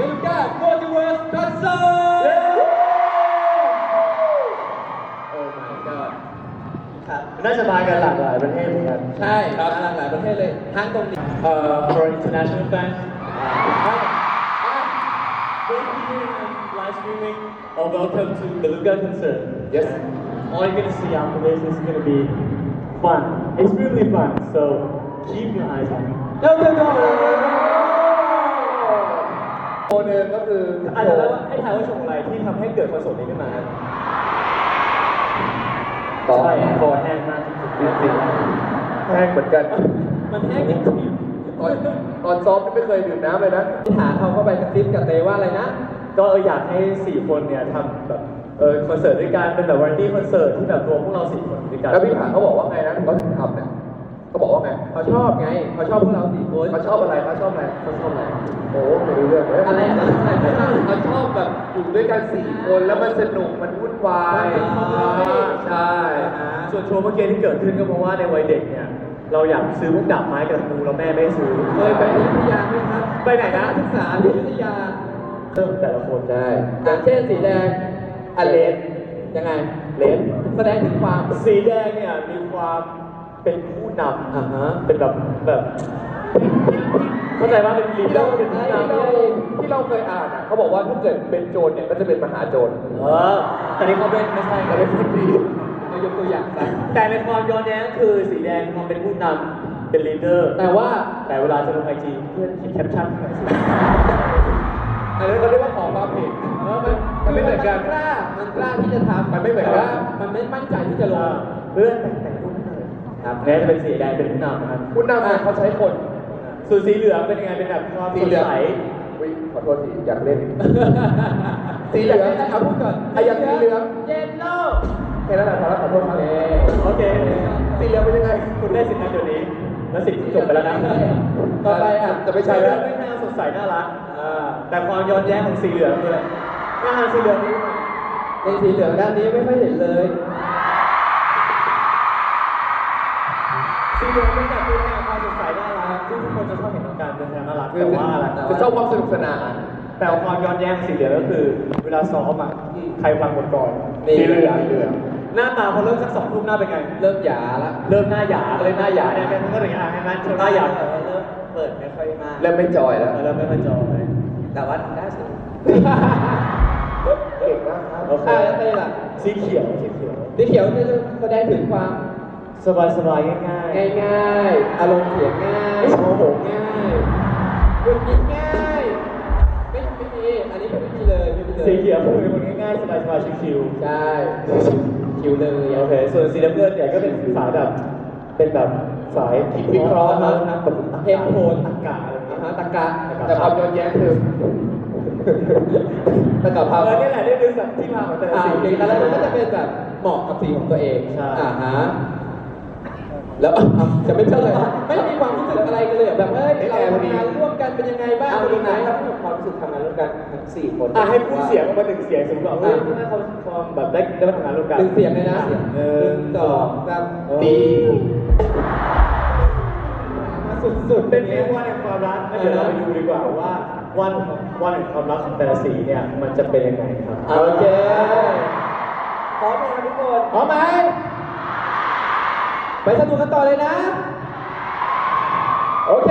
Belgar, Codiworth, Dodson! Yeah! Oh my god. ครับน่าจะมากันหลากหลายประเทศเหมือนกันใช่มาหลากหลายประเทศเลยทั้งตรงนี้ uh, for international fans live streaming. Or welcome to the Luga concert. Yes. All you're gonna see after this is gonna be fun. Extremely fun. So keep your eyes on go go go โชว์หนึ่งก็คืออาจจะแล้วให้ทายว่าโชว์อะไรที่ทำให้เกิดคอนเสิร์ตนี้ขึ้นมาต่อใช่คอแห้งมากที่สุดจริงแห้งเหมือนกัน มันแห้งจริงตอนตอนซ้อมไม่เคยดื่มน้ำเลยนะๆถามเขาเข้าไปกระซิบกับเตว่าอะไรนะ ก็เอออยากให้สี่คนเนี่ยทำแบบเออคอนเสิร์ตด้วยกันเป็นแบบวาไรตี้คอนเสิร์ตที่แบบรวมพวกเราสี่คนด้วยกันแล้วพี่ถามเขาบอกว่าไงนะ เขาชอบไงเขาชอบพวกเราสี่คนเขาชอบอะไรเขาชอบอะไรเขาชอบอะไรโอ้ไม่รู้เรื่องเลยอะไรอะไรอะไรเขาชอบแบบอยู่ด้วยกันสี่คนแล้วมันสนุกมันวุ่นวายอ๋อใช่ส่วนโชว์เมื่อกี้ที่เกิดขึ้นก็เพราะว่าในวัยเด็กเนี่ยเราอยากซื้อพวกดาบไม้กับธนูแล้วแม่ไม่ให้ซื้อเคยไปอยุธยาไหมครับไปไหนนะศึกษาที่อยุธยาเริ่มแต่ละคนใช่อย่างเช่นสีแดงอเลนยังไงเลนแสดงถึงความสีแดงเนี่ยมีความ เป็นผู้นำอ่าฮะเป็นแบบแบบเข้าใจว่าเป็นลีดเดอร์เป็นผู้นำที่เราเคยอ่านอะเขาบอกว่าถ้าเกิดเป็นโจรเนี่ยก็จะเป็นมหาโจรเออแต่นี่เขาเป็นไม่ใช่เขาเป็นคนดีเรายกตัวอย่างไปแต่ในความย้อนแย้งคือสีแดงความเป็นผู้นำเป็นลีดเดอร์แต่ว่าแต่เวลาจะลงไอจีเพื่อนเขียนแคปชั่นหน่อยสิอันนั้นเขาเรียกว่าขอความผิดมันไม่เหมือนกันกล้ามันกล้าที่จะทำมันไม่เหมือนกันแต่ว่ามันไม่มั่นใจที่จะลงเพื่อนแต่งแต่งรูปให้หน่อย ครับแม้จะเป็นสีแดงเป็นผู้นำนะครับคุณนำเนี่ยเขาใช้คนส่วนสีเหลืองเป็นยังไงเป็นแบบความสีสดเหลืองใสอุ๊ยขอโทษทีอยากเล่น สีเหลืองเอาพูดก่อนไอ้อย่างสีเหลืองเจนโลแค่นั้นแหละพอแล้วขอโทษครับโอเคสีเหลืองเป็นยังไง คุณได้สิทธิ์ในจุดนี้แล้วสิทธิ์จบไปแล้วนะต่อไปอะจะไม่ใช่สีเหลืแล้อวงไม่น่าสดใสน่ารักอ่าแต่ความย้อนแย้งของสีเหลืองคือหน้าสีเหลืองนี่ในสีเหลืองด้านนี้ไม่ค่อยเห็นเลย สีเหลืองเป็นแบบตัวแทนความสดใสน่ารักที่ทุกคนจะชอบเห็นของการเป็นแทนน่ารักแต่ว่าอะไรคือชอบความสนุกสนาน แต่ความย้อนแย้งของสีเหลืองก็คือเวลาซ้อมอะใครวางบทก่อนนี่สีเหลืองสีเหลืองหน้าตาพอเริ่มสักสองทุ่มหน้าเป็นไง เริ่มหยาละเริ่มหน้าหยาเลยหน้าหยาเนี่ยเป็นก็อย่างเงี้ยให้มันโชว์หน้าหยาเริ่มเปิดไม่ค่อยมากเริ่มไม่จอยแล้วเริ่มไม่ค่อยจอเลยแต่ว่าได้สิเก่งมากครับโอเคอ่าแล้วเต้ล่ะสีเขียวสีเขียวสีเขียวนี่จะแสดงถึงความ สบายสบายๆง่ายๆง่ายๆอารมณ์เสียงง่ายโมโหง่ายหยุดยิงง่าย ไม่ไม่มี อันนี้ไม่มีเลยไม่มีเลยสีเขียวคือเป็นคนง่ายๆสบายสบายๆชิวใช่คิวเลยๆโอเคส่วนสีน้ำเงินเนี่ยก็เป็นสายแบบเป็นแบบสายคิดวิเคราะห์นะแบบเทปโพลตรรกะอะไรอย่างอ่าเงี้ยฮะตะกะแต่ความย้อนแย้งคือตะกะเอภาพอเนี่ยแหละนี่คือแบบที่มาของแต่ละอ่าสี โอเคแล้วมันก็จะเป็นแบบเหมาะกับสีของตัวเองใช่ อ่าฮะ แล้วอะจะไม่เท่าเลยไม่มีความรู้สึกอะไรกันเลยเหรอแบบเฮ้ยเราทำงานร่วมกันเป็นยังไงบ้างเอาเป็นดียังไหมไงถ้าพูดความรู้สึกทำงานร่วมกันทั้งสี่คนอะให้พูดเสียงออกมาหนึ่งเสียงสมมติว่าเฮ้ยถ้าเขาความแบบได้ได้มาทำงานร่วมกันหนึ่งเสียงเลยนะหนึ่หนึ่งงสองสามดีมาสุดๆเป็นเรียกว่าในความรักงั้นเดี๋ยวเราไปดูดีกว่าว่าวันวันแห่งความรักของแต่ละสีเนี่ยมันจะเป็นยังไงครับโอเคพร้อมไหมครับทุกคนพร้อมไหม ไปสนุกกันต่อเลยนะ โอเค